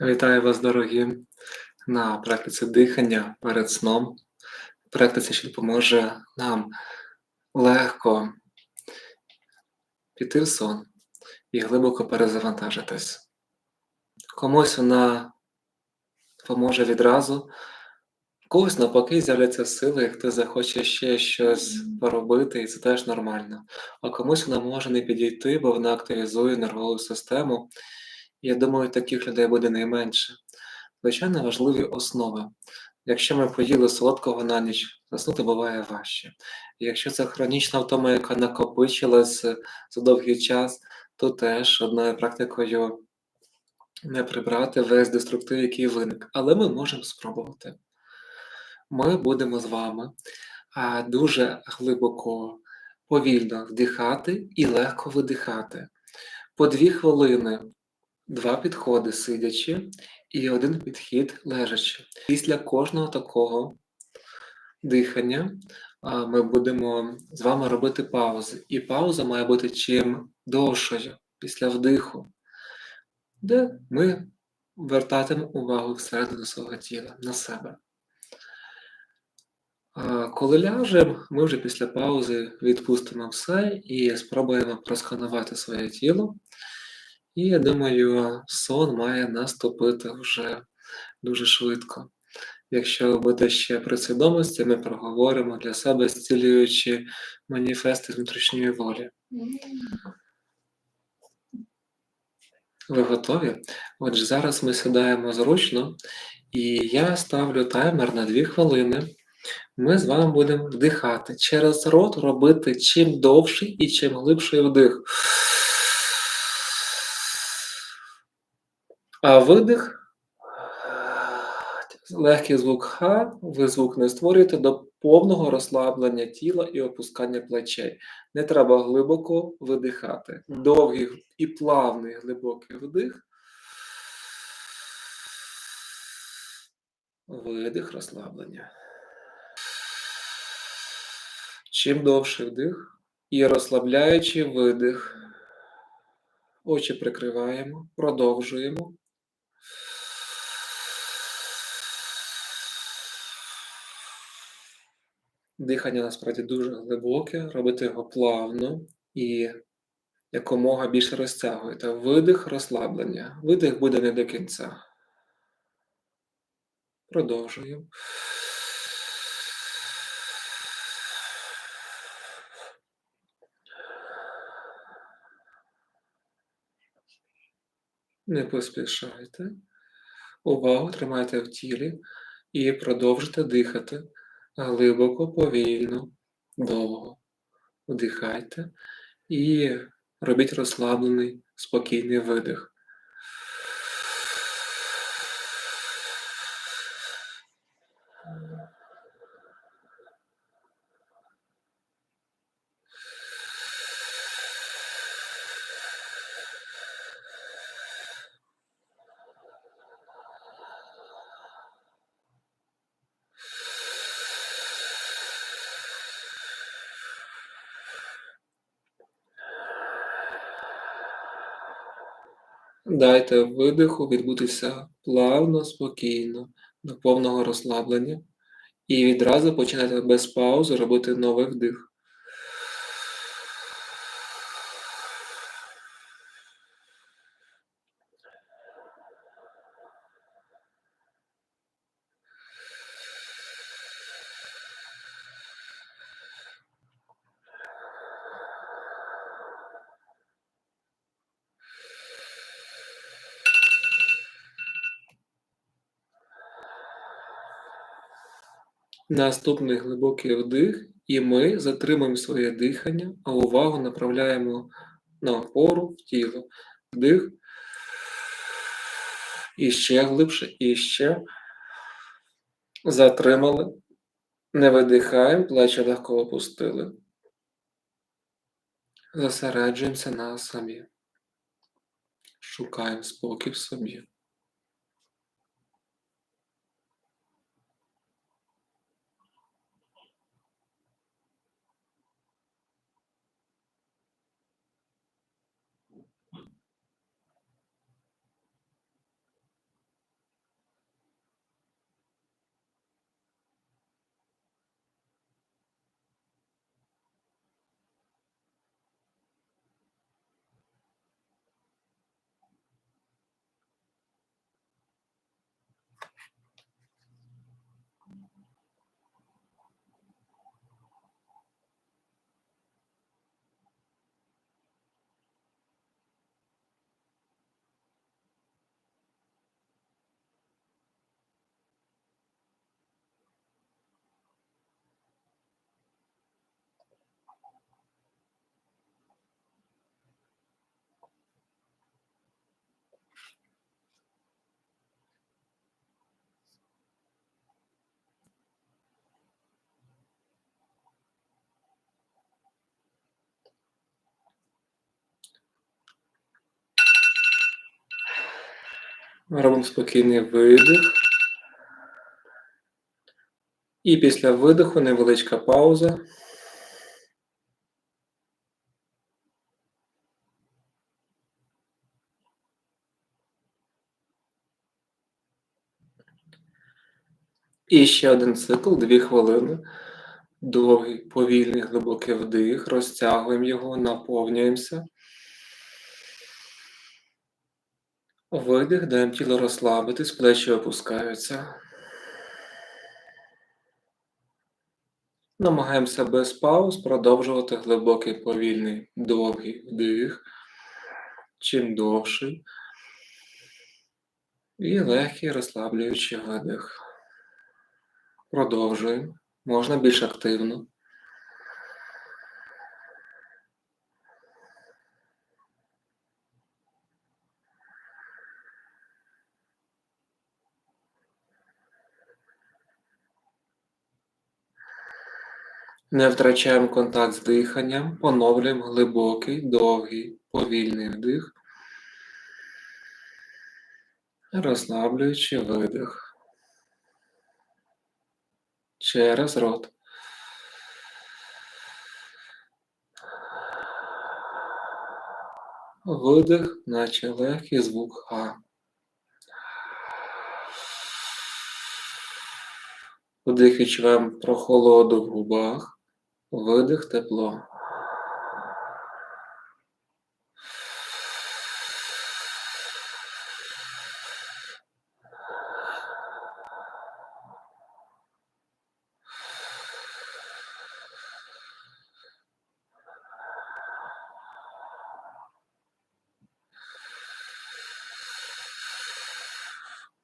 Вітаю вас, дорогі, на практиці дихання перед сном. Практиці, що допоможе нам легко піти в сон і глибоко перезавантажитись. Комусь вона допоможе відразу, когось навпаки з'являться сили, ти захоче ще щось поробити, і це теж нормально. А комусь вона може не підійти, бо вона активізує нервову систему. Я думаю, таких людей буде найменше. Звичайно, важливі основи. Якщо ми поїли солодкого на ніч, заснути буває важче. І якщо це хронічна втома, яка накопичилась за довгий час, то теж одною практикою не прибрати весь деструктив, який виник. Але ми можемо спробувати. Ми будемо з вами дуже глибоко, повільно вдихати і легко видихати. По дві хвилини два підходи сидячи і один підхід лежачи. Після кожного такого дихання ми будемо з вами робити паузи. І пауза має бути чим довшою після вдиху, де ми вертатимемо увагу всередину свого тіла на себе. Коли ляжемо, ми вже після паузи відпустимо все і спробуємо просканувати своє тіло. І я думаю, сон має наступити вже дуже швидко. Якщо буде ще при свідомості, ми проговоримо для себе, зцілюючи маніфести внутрішньої волі. Ви готові? Отже, зараз ми сідаємо зручно, і я ставлю таймер на 2 хвилини. Ми з вами будемо вдихати. Через рот робити чим довший і чим глибший вдих. А видих, легкий звук Х, ви звук не створюєте до повного розслаблення тіла і опускання плечей. Не треба глибоко видихати. Довгий і плавний глибокий вдих. Видих, розслаблення. Чим довший вдих і розслабляючи видих. Очі прикриваємо, продовжуємо. Дихання насправді дуже глибоке, робити його плавно і якомога більше розтягуєте. Видих, розслаблення. Видих буде не до кінця. Продовжуємо. Не поспішайте. Увагу тримайте в тілі і продовжуйте дихати глибоко, повільно, довго. Вдихайте і робіть розслаблений, спокійний видих. Дайте видиху відбутися плавно, спокійно, до повного розслаблення. І відразу починайте без паузи робити новий вдих. Наступний глибокий вдих, і ми затримуємо своє дихання, а увагу направляємо на опору в тіло. Вдих. І ще глибше, і ще. Затримали. Не видихаємо, плечі легко опустили. Зосереджуємося на самі. Шукаємо спокій в собі. Робимо спокійний видих. І після видиху невеличка пауза. І ще один цикл, дві хвилини. Довгий, повільний, глибокий вдих, розтягуємо його, наповнюємося. Видих, даємо тіло розслабитись, плечі опускаються. Намагаємося без пауз продовжувати глибокий, повільний, довгий вдих. Чим довший. І легкий розслаблюючий видих. Продовжуємо. Можна більш активно. Не втрачаємо контакт з диханням, поновлюємо глибокий, довгий, повільний вдих. Розслаблюючи видих. Через рот. Видих, наче легкий звук Х. Вдих відчуваємо прохолоду в губах, видих тепло.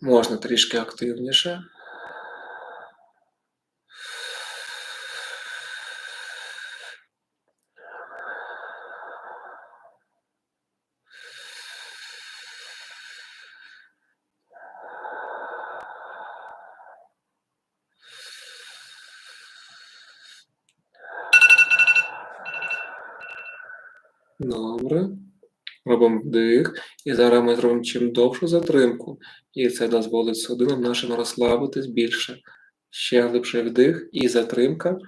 Можна трішки активніше. Добре. Робимо вдих. І зараз ми зробимо чим довшу затримку. І це дозволить судинам нашим розслабитись більше. Ще глибший вдих і затримка.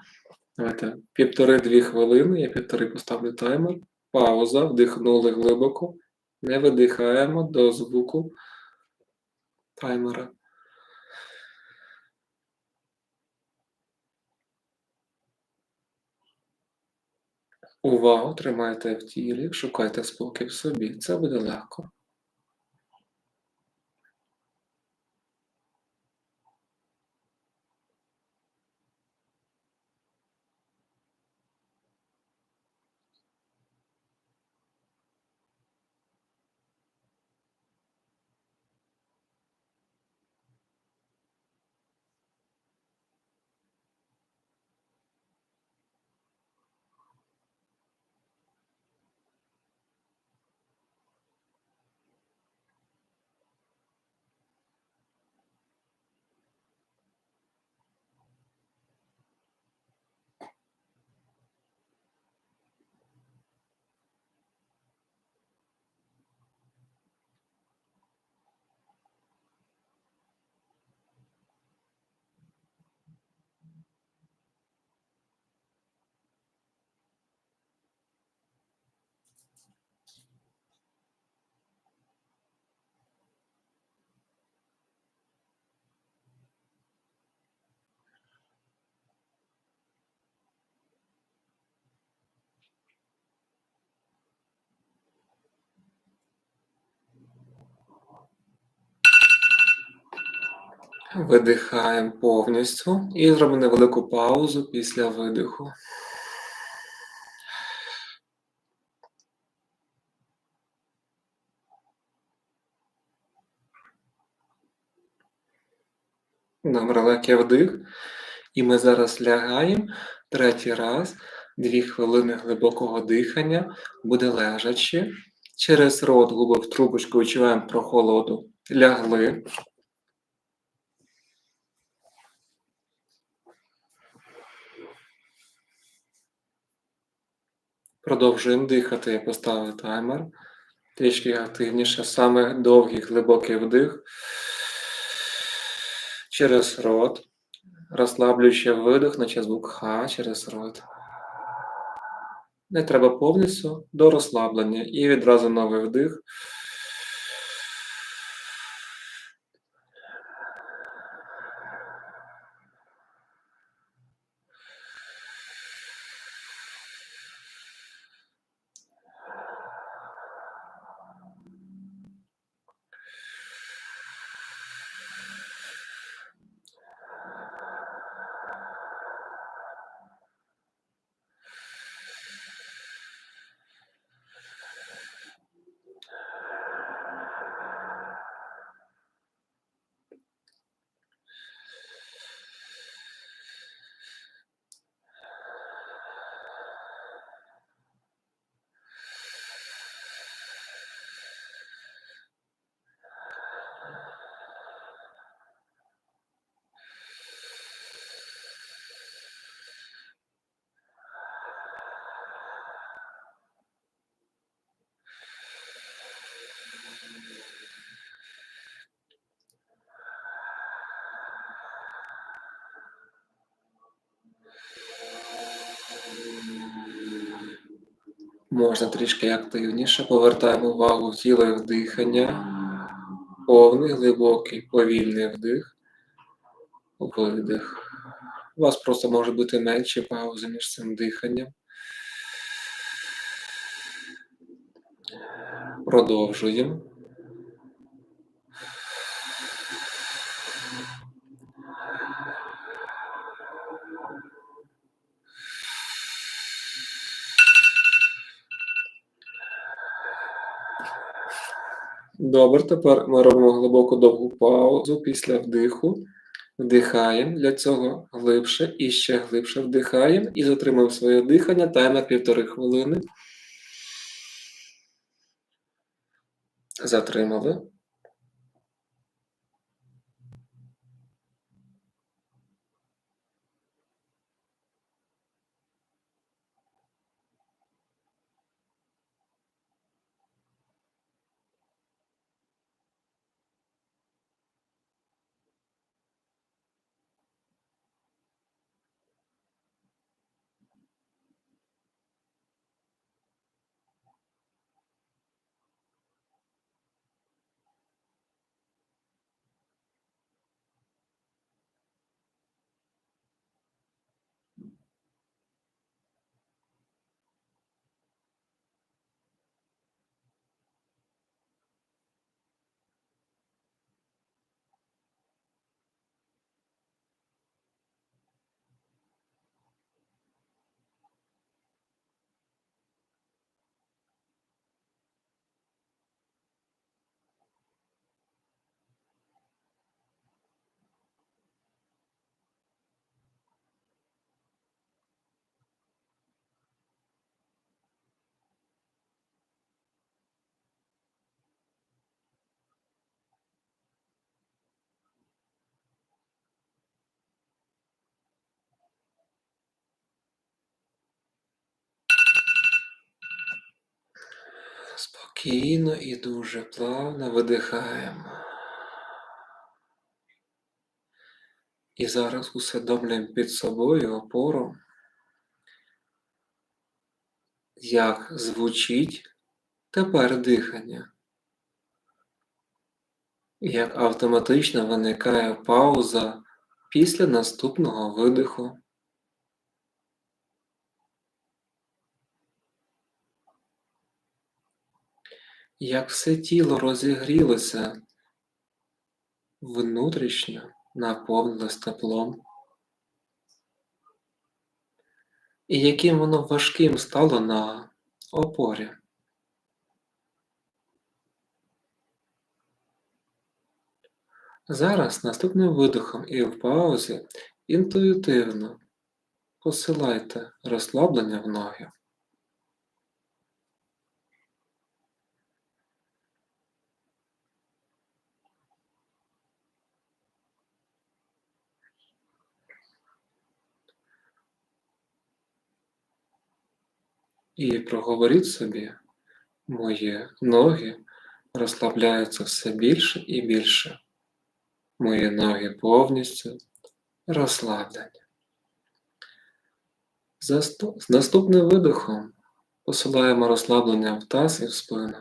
Давайте півтори-дві хвилини. Я півтори поставлю таймер. Пауза. Вдихнули глибоко. Не видихаємо до звуку таймера. Увагу тримайте в тілі, шукайте спокій в собі. Це буде легко. Видихаємо повністю і зробимо невелику паузу після видиху. Добре, легкий вдих. І ми зараз лягаємо третій раз, дві хвилини глибокого дихання, буде лежачи. Через рот губи в трубочку відчуваємо прохолоду. Лягли. Продовжуємо дихати, я поставив таймер. Трішки активніше, саме довгий глибокий вдих через рот, розслаблюючи видих, наче звук Х через рот. Не треба повністю до розслаблення і відразу новий вдих. Можна трішки активніше. Повертаємо увагу в тіло і в дихання. Повний, глибокий, повільний вдих, видих. У вас просто може бути менші паузи між цим диханням. Продовжуємо. Добре, тепер ми робимо глибоку довгу паузу після вдиху. Вдихаємо для цього глибше і ще глибше вдихаємо і затримуємо своє дихання таймер півтори хвилини. Затримали. Спокійно і дуже плавно видихаємо. І зараз усвідомлюємо під собою опору, як звучить тепер дихання, як автоматично виникає пауза після наступного видиху. Як все тіло розігрілося, внутрішньо наповнилось теплом, і яким воно важким стало на опорі. Зараз наступним видихом і в паузі інтуїтивно посилайте розслаблення в ноги. І проговоріть собі, Мої ноги розслабляються все більше і більше. Мої ноги повністю розслаблені. З наступним видихом посилаємо розслаблення в таз і в спину.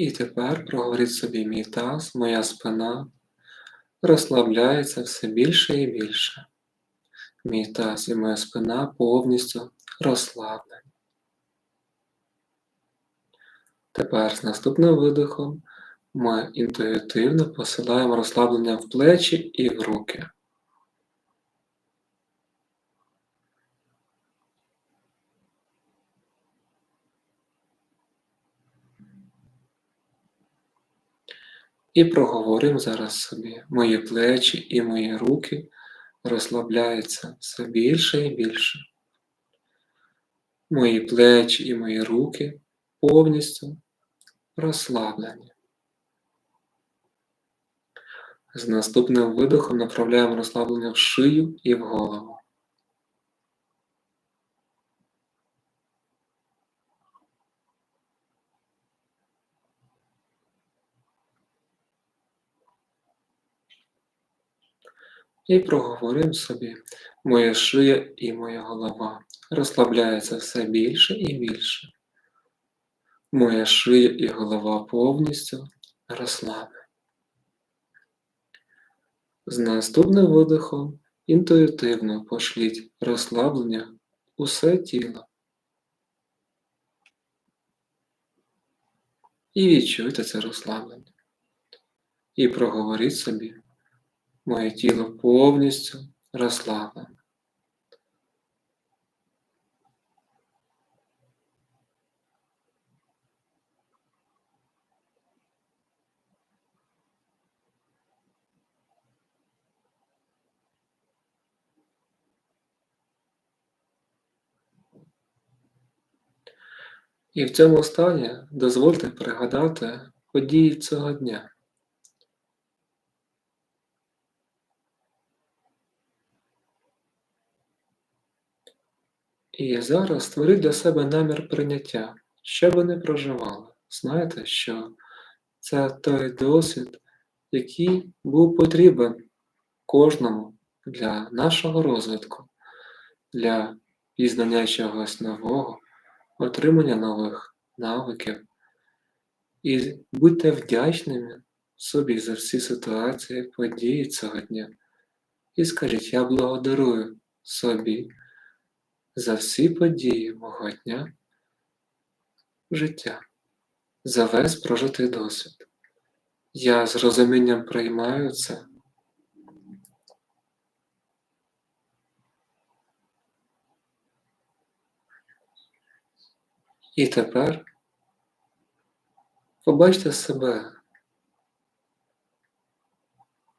І тепер проговоріть собі мій таз, моя спина розслабляється все більше і більше. Мій таз і моя спина повністю розслаблені. Тепер з наступним видихом ми інтуїтивно посилаємо розслаблення в плечі і в руки. І проговоримо зараз собі. Мої плечі і мої руки розслабляються все більше і більше. Мої плечі і мої руки повністю розслаблені. З наступним видохом направляємо розслаблення в шию і в голову. І проговоримо собі, моя шия і моя голова розслабляються все більше і більше. Моя шия і голова повністю розслаблені. З наступним видихом інтуїтивно пошліть розслаблення усе тіло. І відчуйте це розслаблення. І проговоріть собі, моє тіло повністю розслаблене. І в цьому стані дозвольте пригадати події цього дня. І зараз створіть для себе намір прийняття, що ви не проживали. Знаєте, що це той досвід, який був потрібен кожному для нашого розвитку, для пізнання чогось нового, отримання нових навиків. І будьте вдячними собі за всі ситуації, події цього дня. І скажіть, я благодарую собі за всі події мого дня життя, за весь прожитий досвід. Я з розумінням приймаю це. І тепер побачте себе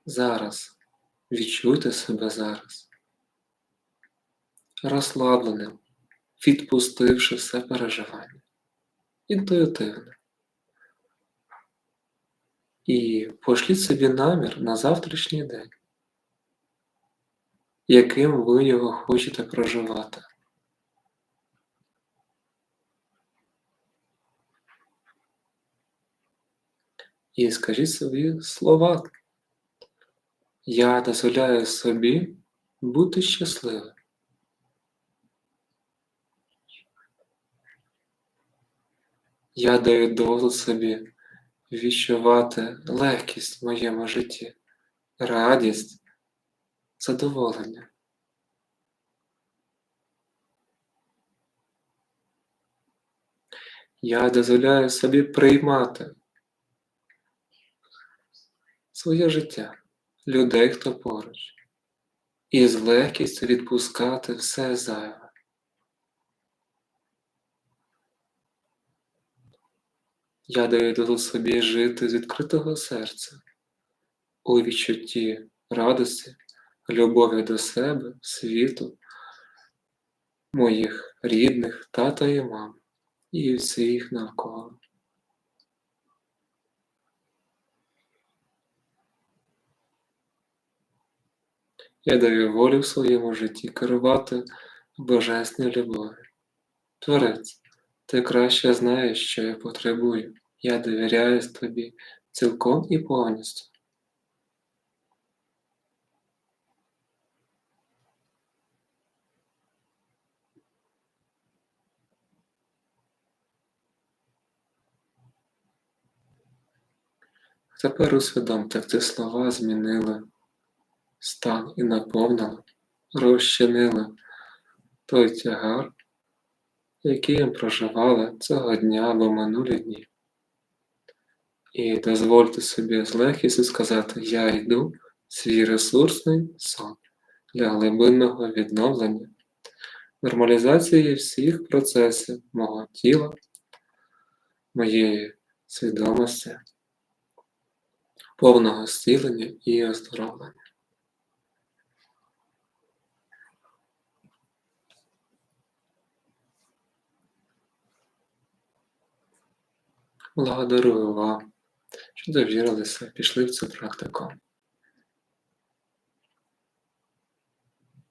зараз, відчуйте себе зараз розслабленим, відпустивши все переживання, інтуїтивно. І пошліть собі намір на завтрашній день, яким ви його хочете проживати. І скажіть собі слова. Я дозволяю собі бути щасливим. Я даю дозвіл собі відчувати легкість в моєму житті, радість, задоволення. Я дозволяю собі приймати своє життя, людей, хто поруч, і з легкістю відпускати все зайве. Я даю собі жити з відкритого серця, у відчутті радості, любові до себе, світу, моїх рідних, тата і мам і всіх навколо. Я даю волю в своєму житті керувати божесною любов'ю. Творець, ти краще знаєш, що я потребую. Я довіряюсь тобі цілком і повністю. Тепер усвідомте, ці слова змінили стан і наповнили, розчинили той тягар, який проживали цього дня або минулі дні. І дозвольте собі з легкістю сказати Я йду в свій ресурсний сон для глибинного відновлення, нормалізації всіх процесів мого тіла, моєї свідомості, повного зцілення і оздоровлення. Благодарую вам, що довірилися, пішли в цю практику.